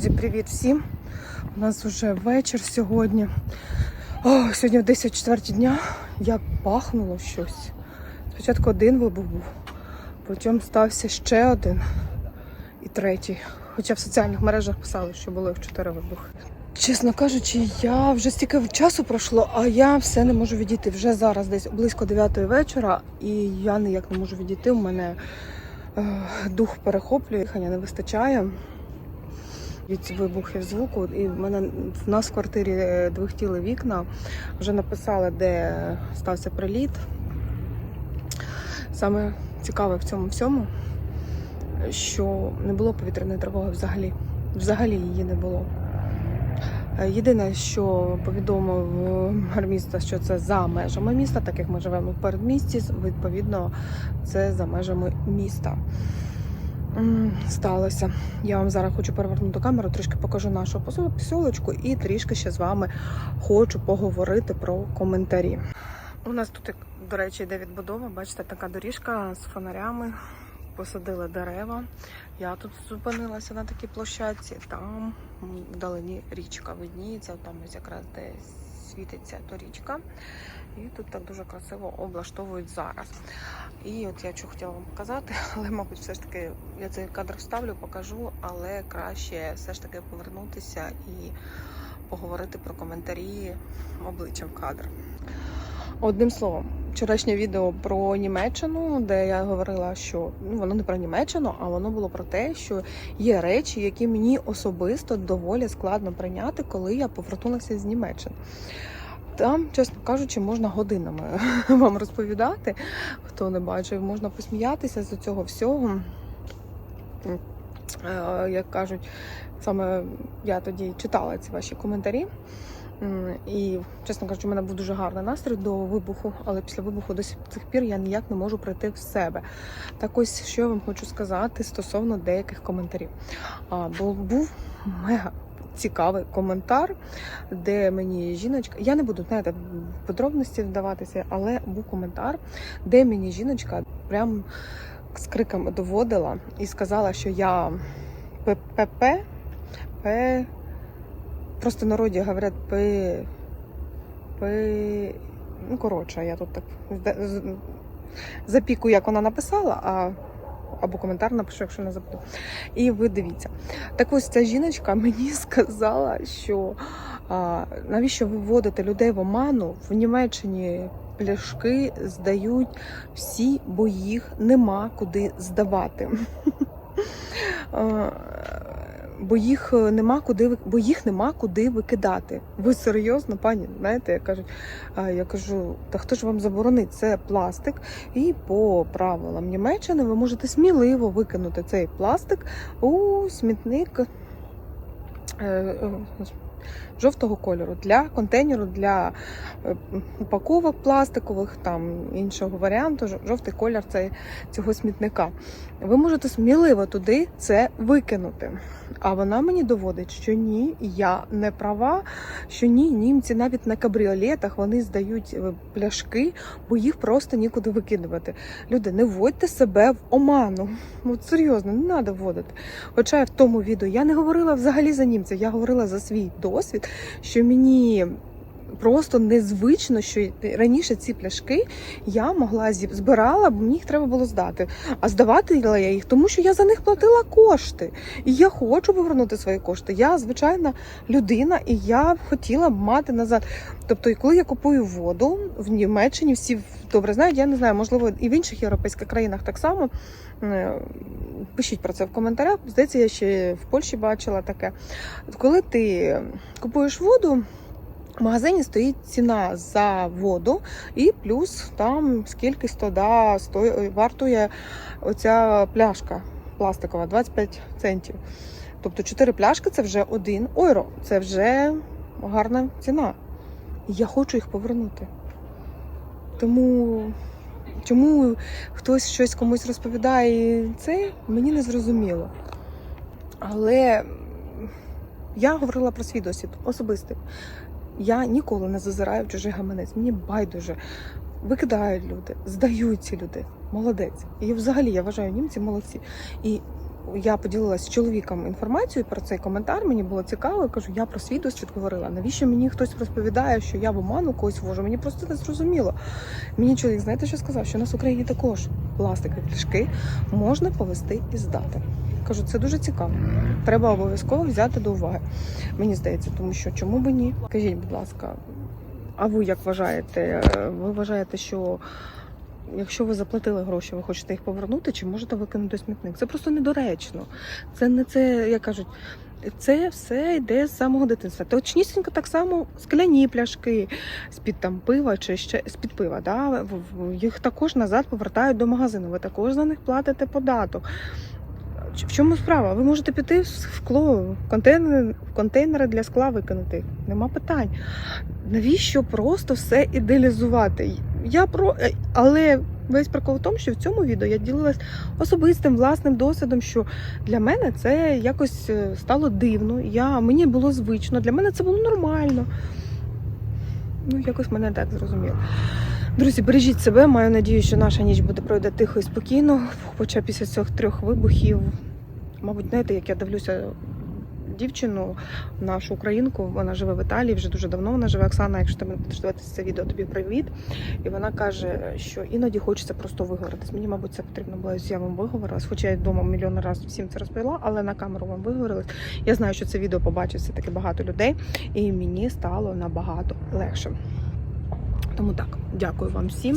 Друзі, Привіт всім! У нас вже вечір сьогодні. О, сьогодні в 10 четверті дня як пахнуло щось. Спочатку один вибух був, потім стався ще один і третій. Хоча в соціальних мережах писали, що було їх чотири вибухи. Чесно кажучи, я вже стільки часу пройшло, а я все не можу відійти. Вже зараз десь близько 9 вечора, і я ніяк не можу відійти. У мене е, дух перехоплює, дихання не вистачає від вибухів звуку. І в мене в нас в квартирі е, двохтіли вікна. Вже написали, де стався приліт. Саме цікаве в цьому всьому, що не було повітряної тривоги взагалі. Взагалі її не було. Е, Єдине, що повідомив мер міста, що це за межами міста, так як ми живемо в передмісті, відповідно, це за межами міста. Сталося. Я вам зараз хочу перевернути камеру, трішки покажу нашу посол- посілочку і трішки ще з вами хочу поговорити про коментарі. У нас тут, до речі, йде відбудова. Бачите, така доріжка з фонарями. Посадили дерева. Я тут зупинилася на такій площадці. Там вдалині річка видніється. Там ось якраз де світиться торічка. І тут так дуже красиво облаштовують зараз. І от я що хотіла вам показати, але, мабуть, все ж таки я цей кадр вставлю, покажу, але краще все ж таки повернутися і поговорити про коментарі обличчям кадру. кадр. Одним словом, вчорашнє відео про Німеччину, де я говорила, що ну воно не про Німеччину, а воно було про те, що є речі, які мені особисто доволі складно прийняти, коли я повернулася з Німеччини. Там, чесно кажучи, можна годинами вам розповідати, хто не бачив, можна посміятися з цього всього. Е, Як кажуть, саме я тоді читала ці ваші коментарі. І, чесно кажучи, у мене був дуже гарний настрій до вибуху, але після вибуху до сих пір я ніяк не можу прийти в себе. Так ось що я вам хочу сказати стосовно деяких коментарів. А, бо був мега цікавий коментар, де мені жіночка, я не буду знаєте, подробності вдаватися, але був коментар, де мені жіночка прям з криками доводила і сказала, що я ППП. Просто народі говорять П. П. Ну, коротше, я тут так запіку, як вона написала, а або коментар напишу, якщо не забуду. І ви дивіться. Так ось ця жіночка мені сказала, що а, навіщо ви вводите людей в оману в Німеччині. Пляшки здають всі, бо їх нема куди здавати. Бо їх нема куди бо їх нема куди викидати. Ви серйозно, пані? Знаєте, я кажу, я кажу, та хто ж вам заборонить? Це пластик, і по правилам Німеччини ви можете сміливо викинути цей пластик у смітник е, е, жовтого кольору для контейнеру, для е, упаковок пластикових, там іншого варіанту. Жовтий колір цього смітника. Ви можете сміливо туди це викинути. А вона мені доводить, що ні, я не права, що ні, німці навіть на кабріолетах вони здають е, пляшки, бо їх просто нікуди викидувати. Люди, не вводьте себе в оману. От серйозно, не треба вводити. Хоча в тому відео я не говорила взагалі за німців, я говорила за свій досвід, що мені. Просто незвично, що раніше ці пляшки я могла збирала, бо мені їх треба було здати. А здавати я їх, тому що я за них платила кошти. І я хочу повернути свої кошти. Я звичайна людина, і я хотіла б мати назад. Тобто, коли я купую воду в Німеччині, всі добре знають, я не знаю, можливо, і в інших європейських країнах так само. Е, Пишіть про це в коментарях. Здається, я ще в Польщі бачила таке. Коли ти купуєш воду. В магазині стоїть ціна за воду, і плюс там скільки да, сто, вартує оця пляшка пластикова 25 центів. Тобто 4 пляшки це вже 1 євро. Це вже гарна ціна. І я хочу їх повернути. Тому чому хтось щось комусь розповідає, це мені не зрозуміло. Але я говорила про свій досвід особистий. Я ніколи не зазираю в чужий гаманець. Мені байдуже. Викидають люди, здають ці люди. Молодець. І взагалі я вважаю німці молодці. І я поділилася з чоловіком інформацією про цей коментар. Мені було цікаво. Я кажу, я про свій досвід говорила. Навіщо мені хтось розповідає, що я в оману когось вожу? Мені просто не зрозуміло. Мені чоловік, знаєте, що сказав? Що у нас в Україні також пластикові пляшки можна повести і здати. Кажу, це дуже цікаво. Треба обов'язково взяти до уваги. Мені здається, тому що чому би ні? Кажіть, будь ласка, а ви як вважаєте? Ви вважаєте, що якщо ви заплатили гроші, ви хочете їх повернути, чи можете викинути смітник? Це просто недоречно. Це не це, як кажуть. Це все йде з самого дитинства. Точнісінько так само скляні пляшки з-під там пива чи ще з-під пива. Да? Їх також назад повертають до магазину. Ви також за них платите податок. В чому справа? Ви можете піти в скло, в контейнери, в контейнери для скла викинути. Нема питань. Навіщо просто все ідеалізувати? Я про е, але весь прикол в тому, що в цьому відео я ділилась особистим власним досвідом, що для мене це якось е, стало дивно. Я мені було звично, для мене це було нормально. Ну, якось мене так зрозуміло. Друзі, бережіть себе. Маю надію, що наша ніч буде пройде тихо і спокійно. Хоча після цих трьох вибухів, мабуть, знаєте, як я дивлюся дівчину, нашу українку, вона живе в Італії, вже дуже давно вона живе. Оксана, якщо ти будеш дивитися це відео, тобі привіт. І вона каже, що іноді хочеться просто виговоритись. Мені, мабуть, це потрібно було, я вам виговорилась, хоча я вдома мільйон разів всім це розповіла, але на камеру вам виговорилась. Я знаю, що це відео побачить все таки багато людей, і мені стало набагато легше. Тому так, дякую вам всім.